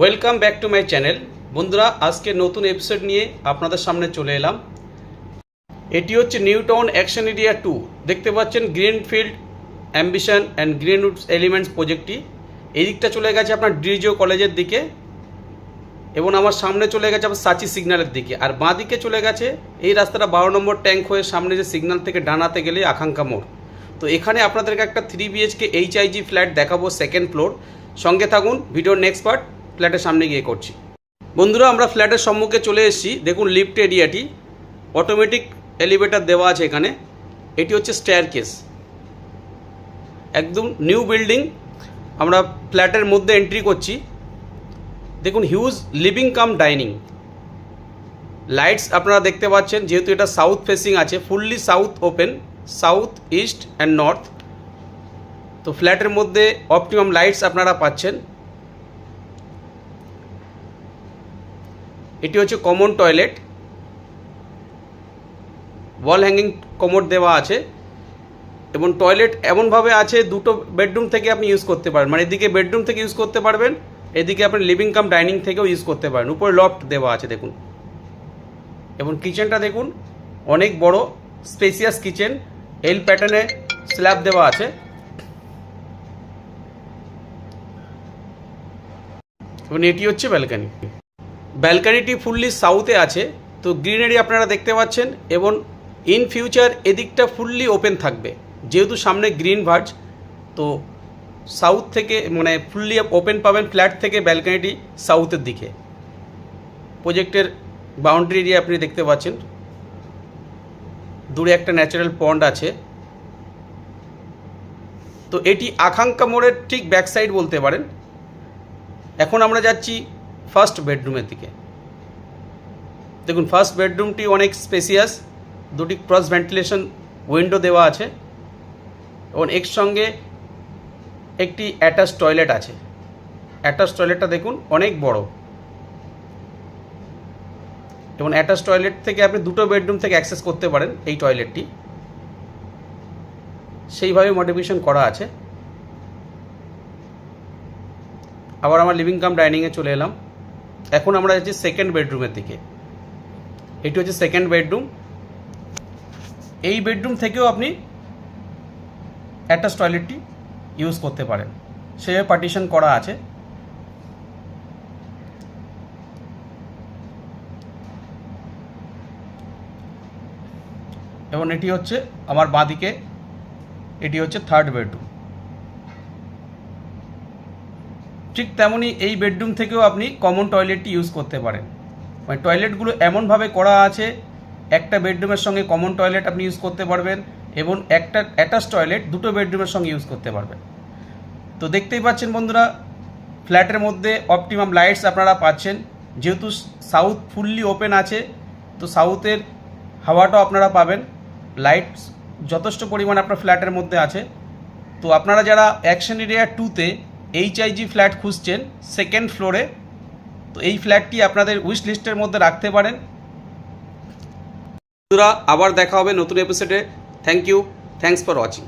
Welcome back to my channel বন্ধুরা, আজকে নতুন এপিসোড নিয়ে আপনাদের সামনে চলে এলাম। এটি হচ্ছে new town action area two. দেখতে পাচ্ছেন Greenfield, ambition and Greenwoods Elements প্রজেক্টটি। এই দিকটা চলে গেছে আপনার ডিজিও কলেজের দিকে এবং আমার সামনে চলে গেছে আপনার সাচি সিগন্যালের দিকে। আর বাঁ দিকে চলে গেছে এই রাস্তাটা বারো নম্বর ট্যাঙ্ক হয়ে সামনে যে সিগন্যাল থেকে ডানাতে গেলে আকাঙ্ক্ষা মোড়। তো এখানে আপনাদেরকে একটা থ্রি বিএইচকে এইচআইজি ফ্ল্যাট দেখাবো সেকেন্ড ফ্লোর সঙ্গে থাকুন ভিডিওর নেক্সট পার্ট ফ্ল্যাটের সামনে গিয়ে করছি। বন্ধুরা, আমরা ফ্ল্যাটের সম্মুখে চলে এসেছি। দেখুন, লিফট এরিয়াটি। অটোমেটিক এলিভেটার দেওয়া আছে এখানে। এটি হচ্ছে স্টেয়ার কেস একদম নিউ বিল্ডিং আমরা ফ্ল্যাটের মধ্যে এন্ট্রি করছি। দেখুন huge living cum dining lights আপনারা দেখতে পাচ্ছেন, যেহেতু এটা সাউথ ফেসিং আছে fully south open south east and north তো ফ্ল্যাটের মধ্যে অপটিমাম লাইটস আপনারা পাচ্ছেন। এটি হচ্ছে common toilet wall hanging commode দেওয়া আছে। এবং টয়লেট এমনভাবে আছে, দুটো বেডরুম থেকে আপনি ইউজ করতে পারেন। মানে এদিকে বেডরুম থেকে ইউজ করতে পারবেন, এদিকে আপনি লিভিং কাম ডাইনিং থেকেও ইউজ করতে পারেন। উপরে লফট দেওয়া আছে, দেখুন। এবং কিচেনটা দেখুন, অনেক বড় স্পেসিয়াস কিচেন এল প্যাটার্নে স্ল্যাব দেওয়া আছে। এবং এটি হচ্ছে ব্যালকানি ব্যালকানিটি ফুললি সাউথে আছে, তো গ্রিনারি আপনারা দেখতে পাচ্ছেন, এবং ইন ফিউচার এদিকটা ফুললি ওপেন থাকবে, যেহেতু সামনে গ্রিন ভার্জ, তো সাউথ থেকে মানে ফুললি ওপেন পাবেন ফ্ল্যাট থেকে ব্যালকানিটি সাউথের দিকে। প্রজেক্টের বাউন্ডারি এরিয়া আপনি দেখতে পাচ্ছেন, দূরে একটা ন্যাচারাল পন্ড আছে, তো এটি আকাঙ্ক্ষা মোড়ের ঠিক ব্যাক সাইড বলতে পারেন। এখন আমরা যাচ্ছি ফার্স্ট বেডরুমের দিকে। দেখুন ফার্স্ট বেডরুমটি অনেক স্পেসিয়াস দুটি ক্রস ভেন্টিলেশন উইন্ডো দেওয়া আছে এবং এর সঙ্গে একটি অ্যাটাচ টয়লেট আছে। অ্যাটাচ টয়লেটটা দেখুন, অনেক বড়। এবং অ্যাটাচ টয়লেট থেকে আপনি দুটো বেডরুম থেকে অ্যাক্সেস করতে পারেন এই টয়লেটটি সেইভাবে মডিফিকেশন করা আছে। আবার আমার লিভিং কাম ডাইনিংয়ে চলে এলাম। এখন আমরা যাচ্ছি সেকেন্ড বেডরুমের দিকে। এটি হচ্ছে সেকেন্ড বেডরুম এই বেডরুম থেকেও আপনি অ্যাটাচ টয়লেটটি ইউজ করতে পারেন। সেভাবে পার্টিশন করা আছে। এবং এটি হচ্ছে আমার বাঁদিকে, এটি হচ্ছে থার্ড বেডরুম ঠিক তেমনই এই বেডরুম থেকেও আপনি কমন টয়লেটটি ইউজ করতে পারেন। মানে টয়লেটগুলো এমনভাবে করা আছে, একটা বেডরুমের সঙ্গে কমন টয়লেট আপনি ইউজ করতে পারবেন এবং একটা অ্যাটাচ টয়লেট দুটো বেডরুমের সঙ্গে ইউজ করতে পারবেন। তো দেখতেই পাচ্ছেন বন্ধুরা, ফ্ল্যাটের মধ্যে অপটিমাম লাইটস আপনারা পাচ্ছেন। যেহেতু সাউথ ফুললি ওপেন আছে, তো সাউথের হাওয়াটাও আপনারা পাবেন। লাইটস যথেষ্ট পরিমাণ আপনার ফ্ল্যাটের মধ্যে আছে। তো আপনারা যারা অ্যাকশন এরিয়া টুতে এইচআইজি ফ্ল্যাট খুঁজছেন সেকেন্ড ফ্লোরে তো এই ফ্ল্যাটটি আপনাদের উইশ লিস্টের মধ্যে রাখতে পারেন। বন্ধুরা, আবার দেখা হবে নতুন এপিসোডে thank you thanks for watching